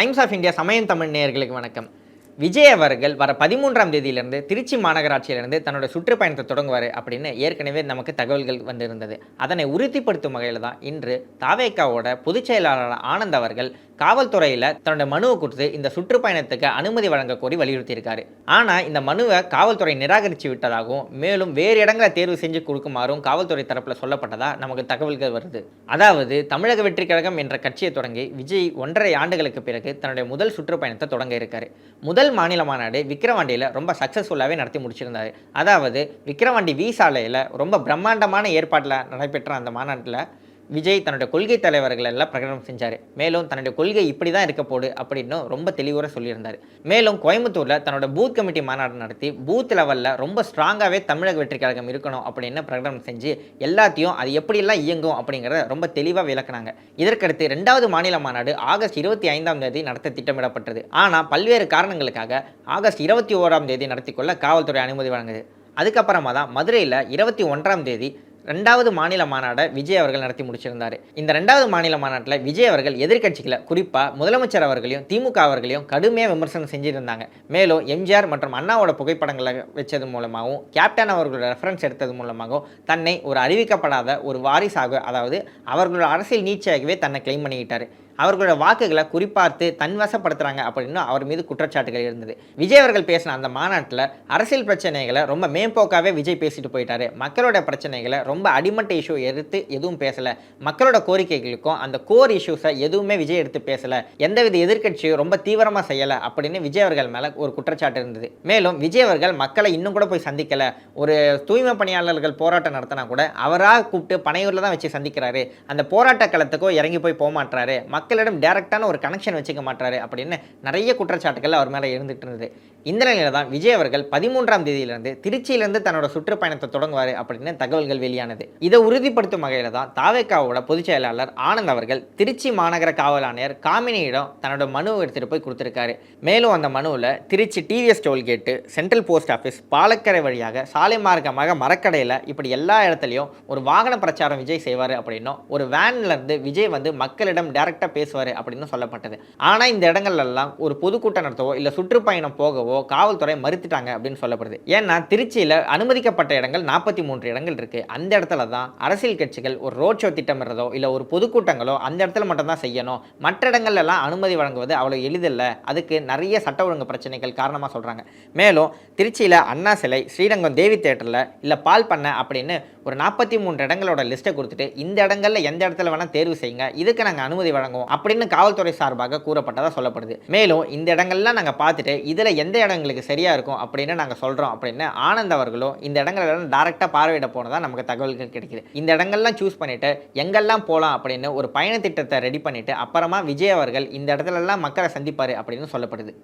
Times of India சமயம் தமிழ் நேயர்களுக்கு வணக்கம். விஜய் அவர்கள் வர பதிமூன்றாம் தேதியிலிருந்து திருச்சி மாநகராட்சியிலிருந்து தன்னோட சுற்றுப்பயணத்தை தொடங்குவார் அப்படின்னு ஏற்கனவே நமக்கு தகவல்கள் வந்திருந்தது. அதனை உறுதிப்படுத்தும் வகையில் தான் இன்று தாவேக்காவோட பொதுச் செயலாளர் ஆனந்த் அவர்கள் காவல்துறையில் தன்னோட மனுவை கொடுத்து இந்த சுற்றுப்பயணத்துக்கு அனுமதி வழங்க கோரி வலியுறுத்தியிருக்காரு. ஆனால் இந்த மனுவை காவல்துறை நிராகரித்து விட்டதாகவும் மேலும் வேறு இடங்களை தேர்வு செஞ்சு கொடுக்குமாறும் காவல்துறை தரப்பில் சொல்லப்பட்டதாக நமக்கு தகவல்கள் வருது. அதாவது தமிழக வெற்றி கழகம் என்ற கட்சியை தொடங்கி விஜய் ஒன்றரை ஆண்டுகளுக்கு பிறகு தன்னுடைய முதல் சுற்றுப்பயணத்தை தொடங்க இருக்காரு. முதல் மாநில மாநாடு விக்கிரவாண்டியில் ரொம்ப சக்ஸஸ்ஃபுல்லாகவே நடத்தி முடிச்சிருந்தாரு. அதாவது விக்கிரவாண்டி வி சாலையில் ரொம்ப பிரம்மாண்டமான ஏற்பாட்டில் நடைபெற்ற அந்த மாநாட்டில் விஜய் தன்னுடைய கொள்கை தலைவர்கள் எல்லாம் பிரகடனம் செஞ்சார். மேலும் தன்னுடைய கொள்கை இப்படி தான் இருக்க போடு அப்படின்னு ரொம்ப தெளிவுற சொல்லியிருந்தார். மேலும் கோயம்புத்தூரில் தன்னோட பூத் கமிட்டி மாநாடு நடத்தி பூத் லெவலில் ரொம்ப ஸ்ட்ராங்காகவே தமிழக வெற்றி கழகம் இருக்கணும் அப்படின்னு பிரகடனம் செஞ்சு எல்லாத்தையும் அது எப்படியெல்லாம் இயங்கும் அப்படிங்கிறத ரொம்ப தெளிவாக விளக்குனாங்க. இதற்கடுத்து ரெண்டாவது மாநில மாநாடு ஆகஸ்ட் இருபத்தி ஐந்தாம் தேதி நடத்த திட்டமிடப்பட்டது. ஆனால் பல்வேறு காரணங்களுக்காக ஆகஸ்ட் இருபத்தி ஓராம் தேதி நடத்திக்கொள்ள காவல்துறை அனுமதி வழங்குது. அதுக்கப்புறமா தான் மதுரையில் இருபத்தி ஒன்றாம் தேதி ரெண்டாவது மாநில மாநாடை விஜய் அவர்கள் நடத்தி முடிச்சிருந்தார். இந்த ரெண்டாவது மாநில மாநாட்டில் விஜய் அவர்கள் எதிர்க்கட்சிகளை குறிப்பாக முதலமைச்சர் அவர்களையும் திமுக அவர்களையும் கடுமையாக விமர்சனம் செஞ்சுருந்தாங்க. மேலும் எம்ஜிஆர் மற்றும் அண்ணாவோட புகைப்படங்களை வச்சது மூலமாகவும் கேப்டன் அவர்களோட ரெஃபரன்ஸ் எடுத்தது மூலமாகவும் தன்னை ஒரு அறிவிக்கப்படாத ஒரு வாரிசாக அதாவது அவர்களோட அரசியல் நீச்சையாகவே தன்னை கிளைம் பண்ணிக்கிட்டார். அவர்களோட வாக்குகளை குறிப்பார்த்து தன்வசப்படுத்துகிறாங்க அப்படின்னு அவர் மீது குற்றச்சாட்டுகள் இருந்தது. விஜய் அவர்கள் பேசின அந்த மாநாட்டில் அரசியல் பிரச்சனைகளை ரொம்ப மேம்போக்காகவே விஜய் பேசிட்டு போயிட்டாரு. மக்களோட பிரச்சனைகளை ரொம்ப அடிமட்ட இஷ்யூ எடுத்து எதுவும் பேசலை. மக்களோட கோரிக்கைகளுக்கும் அந்த கோர் இஷ்யூஸை எதுவுமே விஜய் எடுத்து பேசலை. எந்தவித எதிர்க்கட்சியும் ரொம்ப தீவிரமாக செய்யலை அப்படின்னு விஜய் அவர்கள் மேலே ஒரு குற்றச்சாட்டு இருந்தது. மேலும் விஜய் அவர்கள் மக்களை இன்னும் கூட போய் சந்திக்கலை. ஒரு தூய்மை பணியாளர்கள் போராட்டம் நடத்தினா கூட அவராக கூப்பிட்டு பனையூரில் தான் வச்சு சந்திக்கிறாரு. அந்த போராட்ட களத்துக்கோ இறங்கி போய் போக மாட்டாரு மக்களிடம் டேரெக்டான ஒரு கனெக்ஷன் வச்சுக்க மாட்டாரு அப்படின்னு நிறைய குற்றச்சாட்டுகள் அவர் மேலே இருந்துட்டு இருந்தது. இந்த நிலையில தான் விஜய் அவர்கள் பதிமூன்றாம் தேதியிலிருந்து திருச்சியிலிருந்து தன்னோட சுற்றுப்பயணத்தை தொடங்குவார் அப்படின்னு தகவல்கள் வெளியானது. இதை உறுதிப்படுத்தும் வகையில் தான் தாவேக்காவோட பொதுச் செயலாளர் ஆனந்த் அவர்கள் திருச்சி மாநகர காவல் ஆணையர் காமினியிடம் தன்னோட மனு எடுத்துகிட்டு போய் கொடுத்துருக்காரு. மேலும் அந்த மனுவில் Trichy TVS tollgate central post office Palakkarai வழியாக சாலை மார்க்கமாக மரக்கடையில் இப்படி எல்லா இடத்துலையும் ஒரு வாகன பிரச்சாரம் விஜய் செய்வார் அப்படின்னும் ஒரு வேன்லேருந்து விஜய் வந்து மக்களிடம் டைரெக்டாக பேசுவார் அப்படின்னு சொல்லப்பட்டது. ஆனால் இந்த இடங்கள்லாம் ஒரு பொதுக்கூட்டம் நடத்தவோ இல்லை சுற்றுப்பயணம் போகவோ காவல்துறை மறுத்துட்டாங்க அப்படின்னு சொல்லப்படுது. ஏன்னா திருச்சியில் அனுமதிக்கப்பட்ட இடங்கள் நாற்பத்தி மூன்று இடங்கள் இருக்குது அந்த இடத்துல தான் அரசியல் கட்சிகள் ஒரு ரோட் ஷோ திட்டமிடுறதோ இல்லை ஒரு பொதுக்கூட்டங்களோ அந்த இடத்துல மட்டும்தான் செய்யணும். மற்ற இடங்கள்லாம் அனுமதி வழங்குவது அவ்வளோ எளிதில்லை. அதுக்கு நிறைய சட்ட ஒழுங்கு பிரச்சனைகள் காரணமாக சொல்கிறாங்க மேலும் திருச்சியில் அண்ணா சிலை ஸ்ரீரங்கம் தேவி தேட்டரில் இல்லை பால் பண்ணை அப்படின்னு ஒரு நாற்பத்தி மூன்று இடங்களோட லிஸ்ட்டை கொடுத்துட்டு இந்த இடங்களில் எந்த இடத்துல வேணால் தேர்வு செய்யுங்க. இதுக்கு நாங்கள் அனுமதி வழங்குவோம். அப்படின்னு காவல்துறை சார்பாக கூறப்பட்டதாக சொல்லப்படுது. மேலும் இந்த இடங்கள்லாம் நாங்கள் பார்த்துட்டு இதில் எந்த இடங்களுக்கு சரியாக இருக்கும் அப்படின்னு நாங்கள் சொல்கிறோம் அப்படின்னு ஆனந்த் அவர்களும் இந்த இடங்களெல்லாம் டேரெக்டாக பார்வையிட போனதாக நமக்கு தகவல்கள் கிடைக்குது. இந்த இடங்கள்லாம் சூஸ் பண்ணிட்டு எங்கெல்லாம் போகலாம் அப்படின்னு ஒரு பயண திட்டத்தை ரெடி பண்ணிட்டு அப்புறமா விஜய் அவர்கள் இந்த இடத்துலலாம் மக்களை சந்திப்பார் அப்படின்னு சொல்லப்படுது.